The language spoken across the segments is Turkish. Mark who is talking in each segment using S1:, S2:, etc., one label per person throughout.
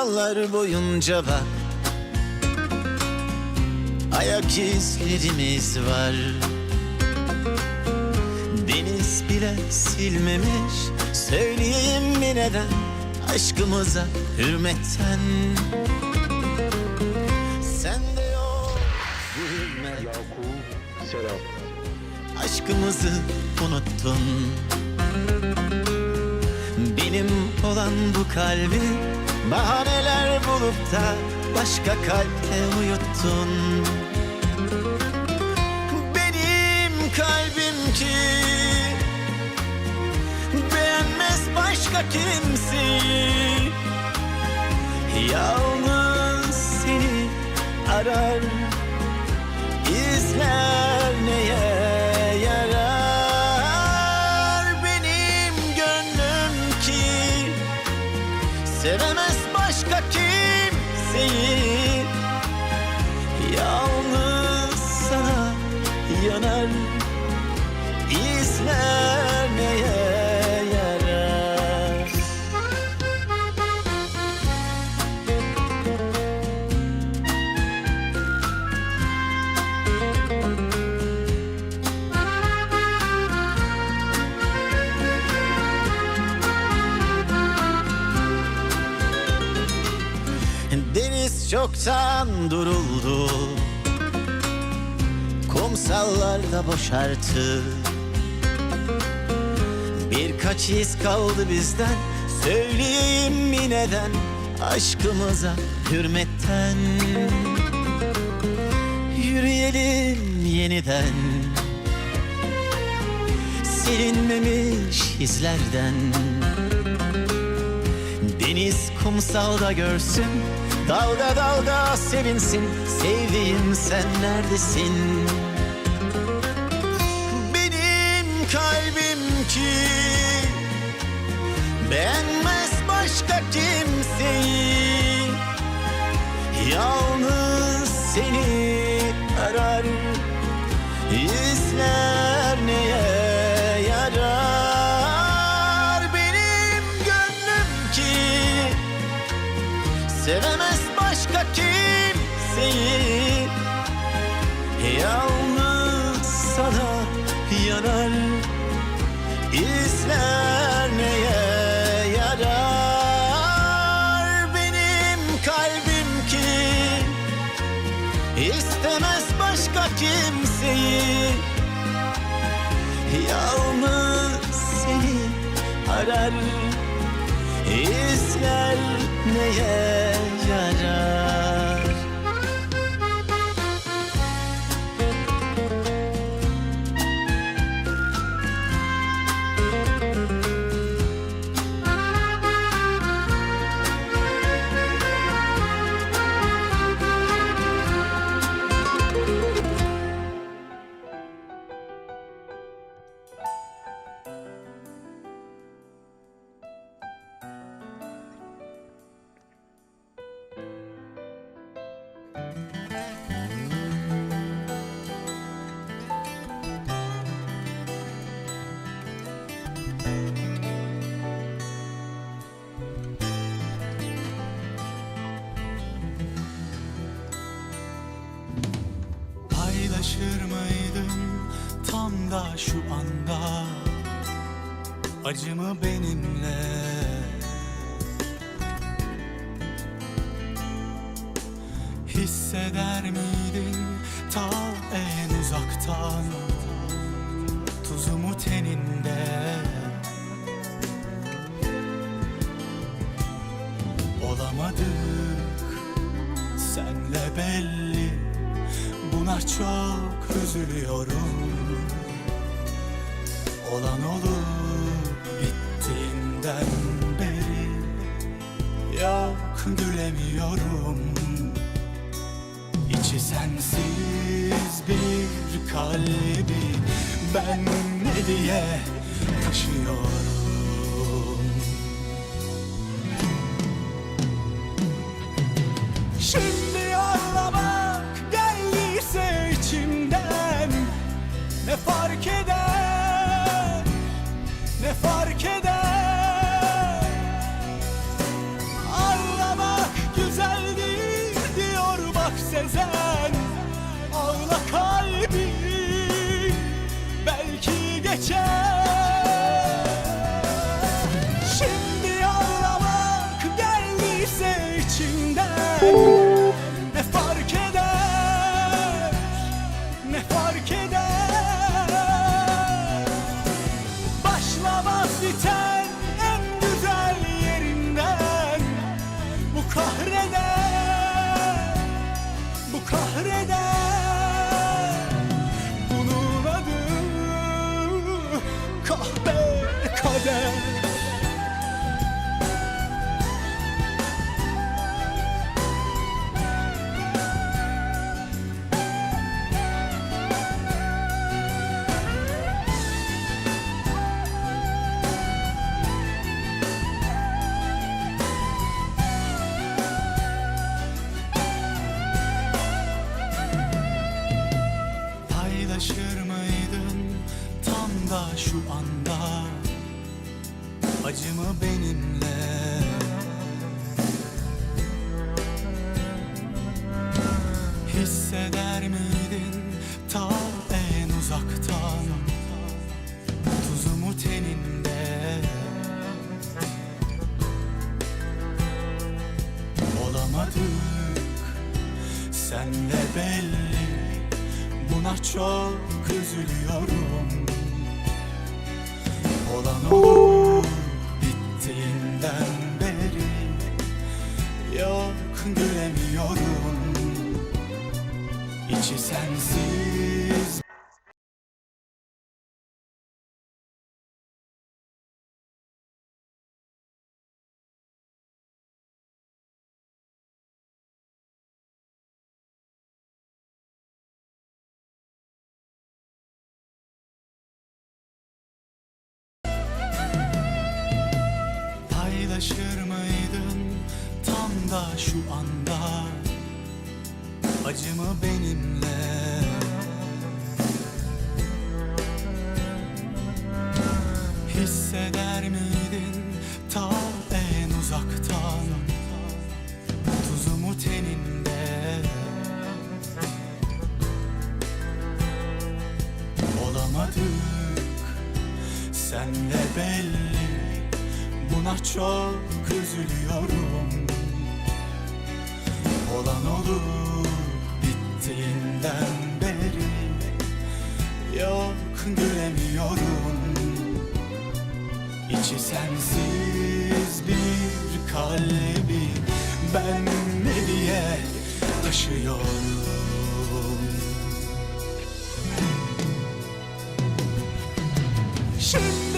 S1: Yıllar boyunca bak Ayak izlerimiz var. Deniz bile silmemiş Söyleyeyim mi neden? Aşkımıza hürmetten Sende yok bu hürmet
S2: Serap
S1: Aşkımızı unuttun. Benim olan bu kalbi Bahaneler bulup da Başka kalpte uyuttun. Benim kalbim ki Beğenmez başka kimseyi Yalnız seni arar İzler Çoktan duruldu. Kumsallarda boşarttı Birkaç iz kaldı bizden. Söyleyeyim mi neden? Aşkımıza hürmetten. Yürüyelim yeniden. Silinmemiş izlerden. Deniz kumsalda görsün Dalga dalga sevinsin Sevdiğim sen neredesin? Benim kalbim ki Beğenmez başka kimseyi. Yalnız seni arar İzler neye kimseyi Yalnız sana yanar İzler neye yarar? Benim kalbim ki İstemez başka kimseyi. Yalnız seni arar İzler neye yarar
S3: Acımı benimle. Hisseder miydin ta en uzaktan? Tuzumu teninde. Olamadık. Senle belli. Buna çok üzülüyorum. Olan olup bittiğinden beri Yok gülemiyorum İçi sensiz bir kalbi Ben ne diye taşıyorum Buna çok üzülüyorum. Olan olur bittiğinden beri Yok gülemiyorum. İçi sensiz şu anda. Acımı benimle. Hisseder miydin ta en uzaktan? Tuzumu teninde. Olamadık. Senle belli. Buna çok üzülüyorum Olan olur bittiğinden beri. Yok gülemiyorum İçi sensiz bir kalbi Ben ne diye taşıyorum? Şimdi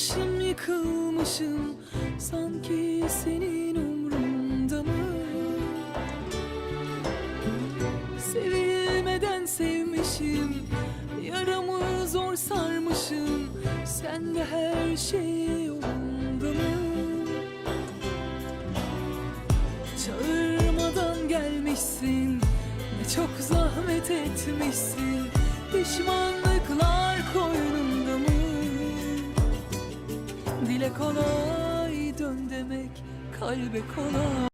S2: yanmışım, yıkılmışım Sanki senin umrunda mı? Sevilmeden sevmişim, yaramı zor sarmışım Sen de her şey yolunda mı? Çağırmadan gelmişsin Ne çok zahmet etmişsin Pişmanlıklar Kalbe kolay